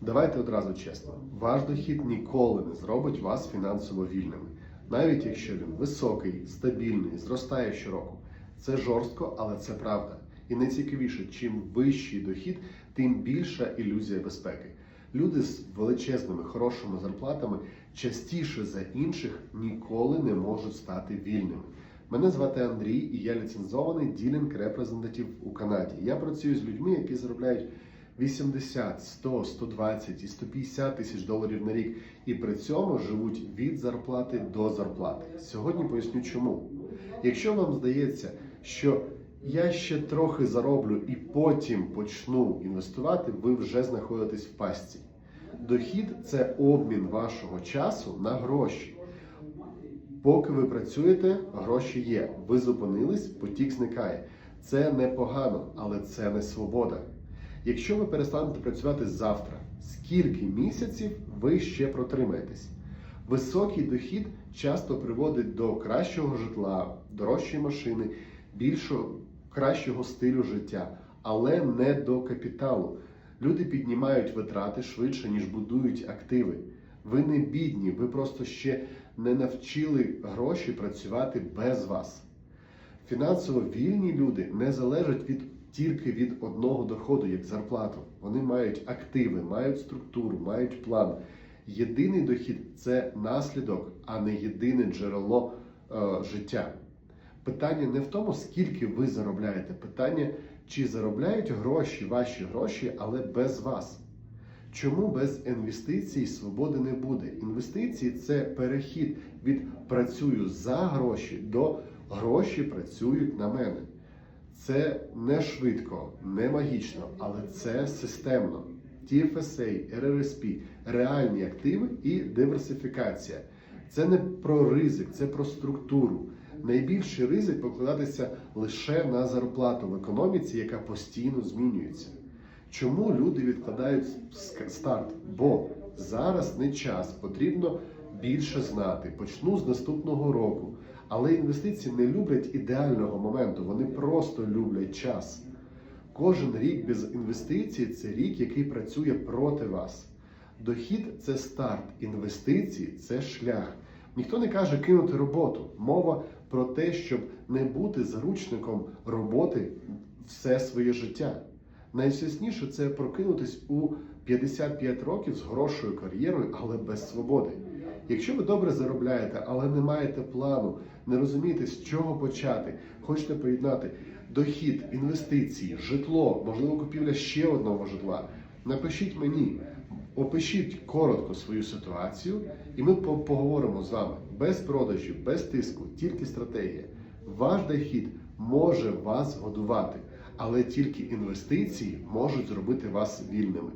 Давайте одразу чесно, ваш дохід ніколи не зробить вас фінансово вільними, навіть якщо він високий, стабільний, зростає щороку. Це жорстко, але це правда. І найцікавіше, чим вищий дохід, тим більша ілюзія безпеки. Люди з величезними хорошими зарплатами частіше за інших ніколи не можуть стати вільними. Мене звати Андрій, і я ліцензований ділінг репрезентатив у Канаді. Я працюю з людьми, які заробляють 80, 100, 120 і 150 тисяч доларів на рік, і при цьому живуть від зарплати до зарплати. Сьогодні поясню, чому. Якщо вам здається, що я ще трохи зароблю і потім почну інвестувати, ви вже знаходитесь в пастці. Дохід це обмін вашого часу на гроші. Поки ви працюєте, гроші є. Ви зупинились, потік зникає. Це непогано, але це не свобода. Якщо ви перестанете працювати завтра, скільки місяців ви ще протримаєтесь? Високий дохід часто приводить до кращого житла, дорожчої машини, більшого кращого стилю життя, але не до капіталу. Люди піднімають витрати швидше, ніж будують активи. Ви не бідні, ви просто ще не навчили гроші працювати без вас. Фінансово вільні люди не залежать від тільки від одного доходу, як зарплату. Вони мають активи, мають структуру, мають план. Єдиний дохід це наслідок, а не єдине джерело е, життя. Питання не в тому, скільки ви заробляєте, питання, чи заробляють гроші, ваші гроші, але без вас. Чому без інвестицій свободи не буде? Інвестиції це перехід від працюю за гроші до гроші працюють на мене. Це не швидко, не магічно, але це системно. TFSA, RRSP, реальні активи і диверсифікація. Це не про ризик, це про структуру. Найбільший ризик покладатися лише на зарплату в економіці, яка постійно змінюється. Чому люди відкладають старт? Бо зараз не час, потрібно більше знати. Почну з наступного року. Але інвестиції не люблять ідеального моменту, вони просто люблять час. Кожен рік без інвестицій це рік, який працює проти вас. Дохід це старт, інвестиції це шлях. Ніхто не каже кинути роботу. Мова про те, щоб не бути заручником роботи все своє життя. Найсясніше це прокинутись у 55 років з хорошою кар'єрою, але без свободи. Якщо ви добре заробляєте, але не маєте плану, не розумієте, з чого почати, хочете поєднати дохід, інвестиції, житло, можливо, купівля ще одного житла, напишіть мені, опишіть коротко свою ситуацію, і ми поговоримо з вами без продажів, без тиску, тільки стратегія. Ваш дохід може вас годувати, але тільки інвестиції можуть зробити вас вільними.